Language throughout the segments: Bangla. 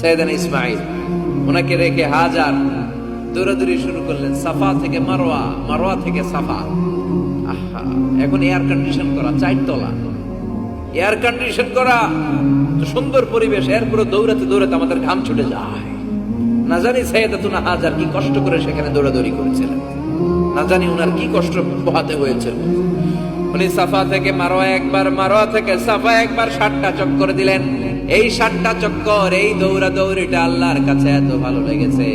সৈয়দান ইসমাইল। ওনাকে রেখে হাজার দৌড়াদৌড়ি শুরু করলেন সাফা থেকে মারোয়া মারোয়া থেকে সাফা। আহা, এখন এয়ার কন্ডিশন করা চারতলা। এয়ার কন্ডিশন করা সুন্দর পরিবেশ এরপরে দৌড়াতে দৌড়াতে আমাদের ঘাম ছুটে যায়। না জানি সৈয়দাতুনা হাজার কি কষ্ট করে সেখানে দৌড়াদৌড়ি করেছিলেন। না জানি ওনার কি কষ্ট পোহাতে হয়েছিল। উনি সাফা থেকে মারোয়া একবার, মারোয়া থেকে সাফা একবার ষাটটা চক্কর দিলেন। এই ষাটটা চক্কর, এই দৌড়া দৌড়িটা আল্লাহর কাছে এত ভালো লেগেছে।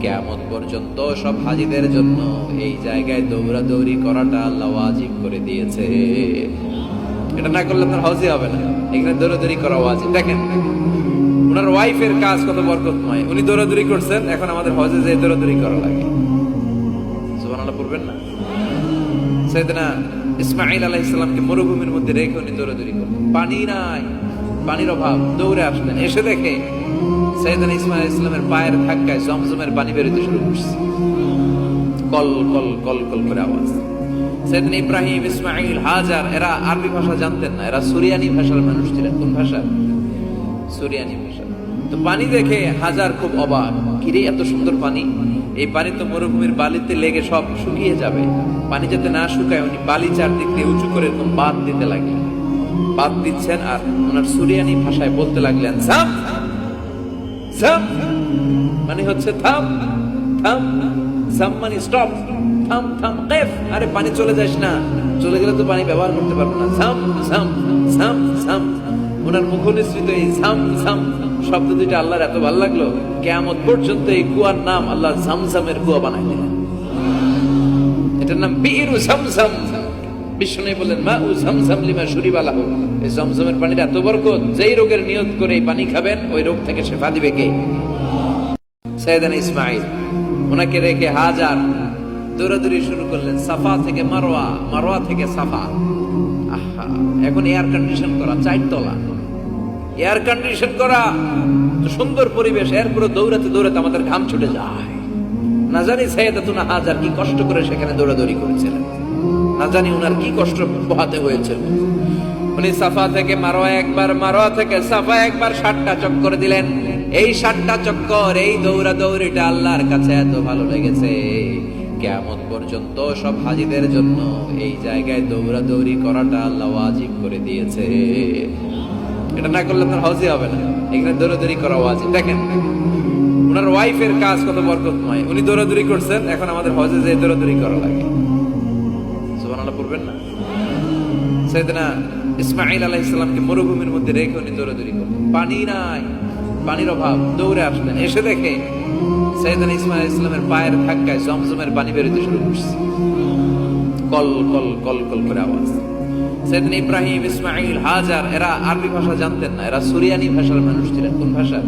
কেমন পর্যন্ত সব হাজিদের জন্য এই জায়গায় দৌড়া দৌড়ি করাটা আল্লাহ ওয়াজিব করে দিয়েছে। এটা না করলে আপনার হজই হবে না। এখানে দৌড়াদৌড়ি করা ওয়াজিব। দেখেন, ওনার ওয়াইফের কাজ কত বরকতময়। উনি দৌড়াদৌড়ি করছেন, এখন আমাদের হজে যে দৌড়াদৌড়ি করা লাগে। সুবহানাল্লাহ পড়বেন না? সৈয়দনা ইসমাইল আলাইহিস সালামকে মরুভূমির মধ্যে রেখে উনি দৌড়াদৌড়ি করলেন। পানি নাই। পানির অভাব, দৌড়ে আসলেন। এসে দেখে সৈয়দনা ইসমাইল ইসলামের পায়ের ধাক্কায় জমজমের পানি বেরোতে শুরু করছে। কল কল কল কল করে আওয়াজ। সৈয়দনা ইব্রাহিম ইসমাইল হাজার, এরা আরবি ভাষা জানতেন না। এরা সুরিয়ানি ভাষার মানুষ ছিলেন। কোন ভাষা? সুরিয়ানি ভাষা। তো পানি দেখে হাজার খুব অবাক। কিরে এত সুন্দর পানি। এই পানি তো মরুভূমির বালিতে লেগে সব শুকিয়ে যাবে। পানি যাতে না শুকায়, উনি বালি চারদিক দিয়ে উঁচু করে বাদ দিতে লাগলেন। বাদ দিচ্ছেন আর ওনার সুরিয়ানি ভাষায় বলতে লাগলেন সাম সাম মানে হচ্ছে থাম থাম সাম মানে স্টপ থাম থাম, কেফ। আরে পানি চলে যাস না, চলে গেলে তো পানি ব্যবহার করতে পারব না। সাম সাম সাম সাম ওনার মুখ নিঃসৃত এই সাম সাম শব্দ আল্লাহর এত ভালো লাগল কেমন পর্যন্ত এই কুয়ার নাম আল্লাহ সামসামের কুয়া বানাই এটার নাম বীরু সামসাম বিষ্ণু মা সামসাম লিমা এই এত বরকত, যেই রোগের নিয়ত করে এই পানি খাবেন, ওই রোগ থেকে দিবে কে? ইসমাইল ওনাকে রেখে হাজার দৌড়াদৌড়ি শুরু করলেন, সাফা থেকে মারোয়া মারোয়া থেকে সাফা। আহা, এখন এয়ার কন্ডিশন করা চারতলা এয়ার কন্ডিশন করা সুন্দর পরিবেশ এরপরে দৌড়াতে দৌড়াতে আমাদের ঘাম ছুটে যায়। না জানি সৈয়দাতুনা হাজার কি কষ্ট করে সেখানে দৌড়াদৌড়ি করেছিলেন। না জানি ওনার কি কষ্ট পোহাতে হয়েছিল উনি সাফা থেকে মারোয়া একবার মারোয়া থেকে সাফা, একবার ষাটটা চক্কর দিলেন। এই ষাটটা চক্কর, এই দৌড়া দৌড়িটা আল্লাহর কাছে এত ভালো লেগেছে। কেমন পর্যন্ত সব হাজিদের জন্য এই জায়গায় দৌড়া দৌড়ি করাটা আল্লাহ ওয়াজিব করে দিয়েছে। এটা না করলে আপনার হজই হবে না। এখানে দৌড়াদৌড়ি করা ওয়াজিব। দেখেন ওনার ওয়াইফের কাজ কত বরকতময়। উনি দৌড়াদৌড়ি করছেন, এখন আমাদের হজে যে দৌড়াদৌড়ি করা লাগে। পড়বেন না। সৈয়দনা ইসমাইল আলাইহিস সালামকে মরুভূমির মধ্যে রেখে উনি দৌড়াদৌড়ি করলেন। পানি নাই, পানির অভাব। দৌড়ে আসলেন, এসে দেখে সৈয়দনা ইসমাইল ইসলামের পায়ের ধাক্কায় জমজমের পানি বেরোতে শুরু করছে। কল কল কল কল করে আওয়াজ। ইব্রাহিম ইসমাইল হাজার, এরা আরবি ভাষা জানতেন না। এরা সুরিয়ানি ভাষার মানুষ ছিলেন। কোন ভাষা?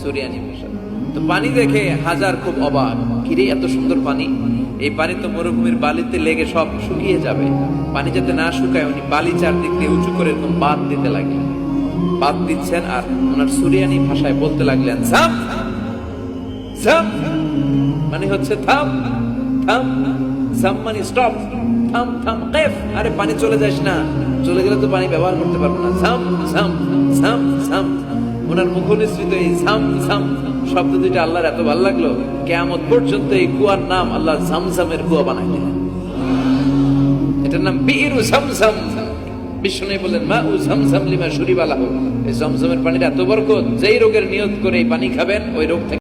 সুরিয়ানি ভাষা। তো পানি দেখে হাজার খুব অবাক কিরে এত সুন্দর পানি? এই পানি তো মরুভূমির বালিতে লেগে সব শুকিয়ে যাবে। পানি যাতে না শুকায়, উনি বালি চারদিক দিয়ে উঁচু করে এরকম বাদ দিতে লাগলেন। বাদ দিচ্ছেন আর ওনার সুরিয়ানি ভাষায় বলতে লাগলেন সাম সাম মানে হচ্ছে থাম থাম সাম মানে স্টপ থাম থাম, কেফ, আরে পানি চলে যাস না, চলে গেলে তো পানি ব্যবহার করতে পারব না সাম সাম সাম সাম ওনার মুখ নিঃসৃত এই সাম সাম শব্দ দুইটা আল্লাহর এত ভালো লাগল কেমন পর্যন্ত এই কুয়ার নাম আল্লাহ সামসামের কুয়া বানাই দিলেন। এটার নাম বীরু সামসাম বিষ্ণু বললেন মা উ সামসাম লিমা সুরিবালাহ এই সামসামের পানির এত বরকত, যেই রোগের নিয়ত করে এই পানি খাবেন, ওই রোগ থেকে